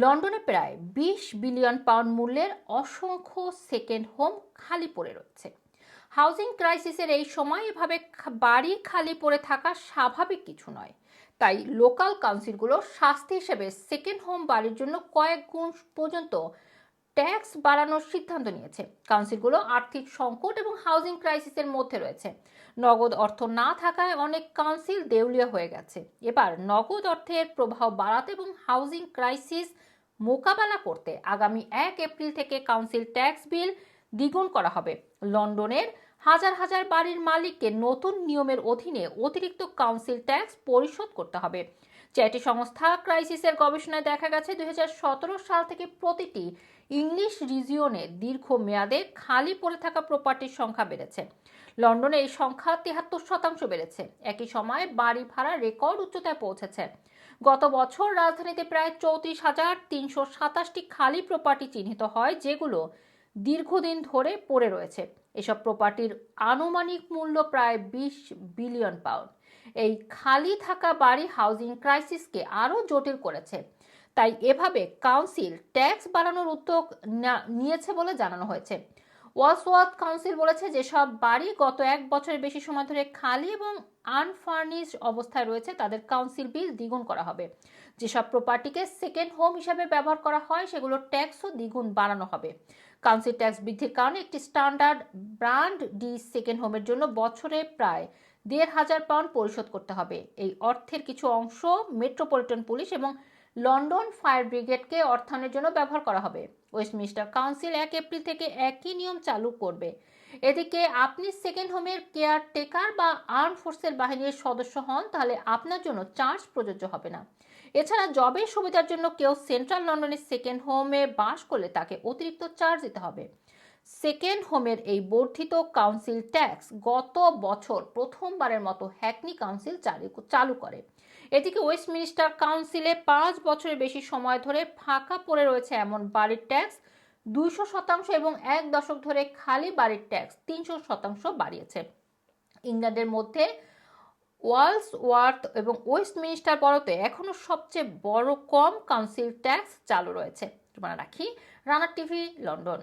লন্ডনে প্রায় বিশ বিলিয়ন পাউন্ড মূল্যের অসংখ্য সেকেন্ড হোম খালি পড়ে রয়েছে। হাউজিং ক্রাইসিসের এই সময় এভাবে বাড়ি খালি পড়ে থাকা স্বাভাবিক কিছু নয়। তাই লোকাল কাউন্সিলগুলো শাস্তি হিসেবে সেকেন্ড হোম বাড়ির জন্য কয়েক গুণ পর্যন্ত ট্যাক্স বাড়ানোর সিদ্ধান্ত নিয়েছে। কাউন্সিলগুলো আর্থিক সংকট এবং হাউজিং ক্রাইসিসের মধ্যে রয়েছে। নগদ অর্থ না থাকায় অনেক কাউন্সিল দেউলিয়া হয়ে গেছে। এবার নগদ অর্থের প্রভাব বাড়াতে এবং হাউজিং ক্রাইসিস মোকাবেলা করতে আগামী এক এপ্রিল থেকে কাউন্সিল ট্যাক্স বিল দ্বিগুণ করা হবে। লন্ডনের হাজার হাজার বাড়ির মালিককে নতুন নিয়মের অধীনে অতিরিক্ত কাউন্সিল ট্যাক্স পরিশোধ করতে হবে। চ্যাটি সংস্থা ক্রাইসিসের গবেষণায় দেখা গেছে দু হাজার সতেরো সাল থেকে প্রতিটি ইংলিশ রিজিয়নে দীর্ঘ মেয়াদে খালি পড়ে থাকা প্রপার্টির সংখ্যা বেড়েছে। লন্ডনে এই সংখ্যা তিয়াত্তর শতাংশ বেড়েছে। একই সময় বাড়ি ভাড়া রেকর্ড উচ্চতায় পৌঁছেছে। গত বছর রাজধানীতে প্রায় চৌত্রিশ হাজার তিনশো সাতাশটি খালি প্রপার্টি চিহ্নিত হয়, যেগুলো দীর্ঘদিন ধরে পড়ে রয়েছে। এসব প্রপার্টির আনুমানিক মূল্য প্রায় বিশ বিলিয়ন পাউন্ড এই খালি থাকা বাড়ি হাউজিং ক্রাইসিসকে আরও জটিল করেছে। তাই এভাবে কাউন্সিল ট্যাক্স বাড়ানোর উদ্যোগ নিয়েছে বলে জানানো হয়েছে। ওয়ালসওয়ার্থ কাউন্সিল বলেছে যেসব বাড়ি গত এক বছরের বেশি সময় ধরে খালি এবং আনফার্নিশড অবস্থায় রয়েছে, তাদের কাউন্সিল বিল দ্বিগুণ করা হবে। যেসব প্রপার্টিকে সেকেন্ড হোম হিসাবে ব্যবহার করা হয়, সেগুলোর ট্যাক্সও দ্বিগুণ বাড়ানো হবে। কাউন্সিল ট্যাক্স বৃদ্ধির কারণে একটি স্ট্যান্ডার্ড ব্র্যান্ড ডি সেকেন্ড হোমের জন্য বছরে প্রায় দেড় হাজার পাউন্ড পরিশোধ করতে হবে। এই অর্থের কিছু অংশ মেট্রোপলিটন পুলিশ এবং লন্ডন ফায়ার ব্রিগেডকে অর্থায়নের জন্য ব্যবহার করা হবে। ওয়েস্টমিনিস্টার কাউন্সিল এক এপ্রিল থেকে একই নিয়ম চালু করবে। এদিকে আপনি সেকেন্ড হোমের কেয়ার টেকার বা আর্ম ফোর্সের বাহিনীর সদস্য হন, তাহলে আপনার জন্য চার্জ প্রযোজ্য হবে না। এছাড়া জবের সুবিধার জন্য কেউ সেন্ট্রাল লন্ডনের সেকেন্ড হোমে বাস করলে তাকে অতিরিক্ত চার্জ দিতে হবে। সেকেন্ড হোমের এই বর্ধিত কাউন্সিল ট্যাক্স গত বছর প্রথমবারের মতো হ্যাকনি কাউন্সিল চালু করে। এদিকে ওয়েস্টমিনিস্টার কাউন্সিলে পাঁচ বছরের বেশি সময় ধরে ফাঁকা পড়ে রয়েছে এমন বাড়ির ট্যাক্স। দুইশো শতাংশ এবং এক দশক ধরে খালি বাড়ির ট্যাক্স তিনশো শতাংশ বাড়িয়েছে। ইংল্যান্ডের মধ্যে ওয়ালস ওয়ার্থ এবং ওয়েস্টমিনিস্টার বড়তে এখনও সবচেয়ে বড় কম কাউন্সিল ট্যাক্স চালু রয়েছে। রাখি রানার টিভি, লন্ডন।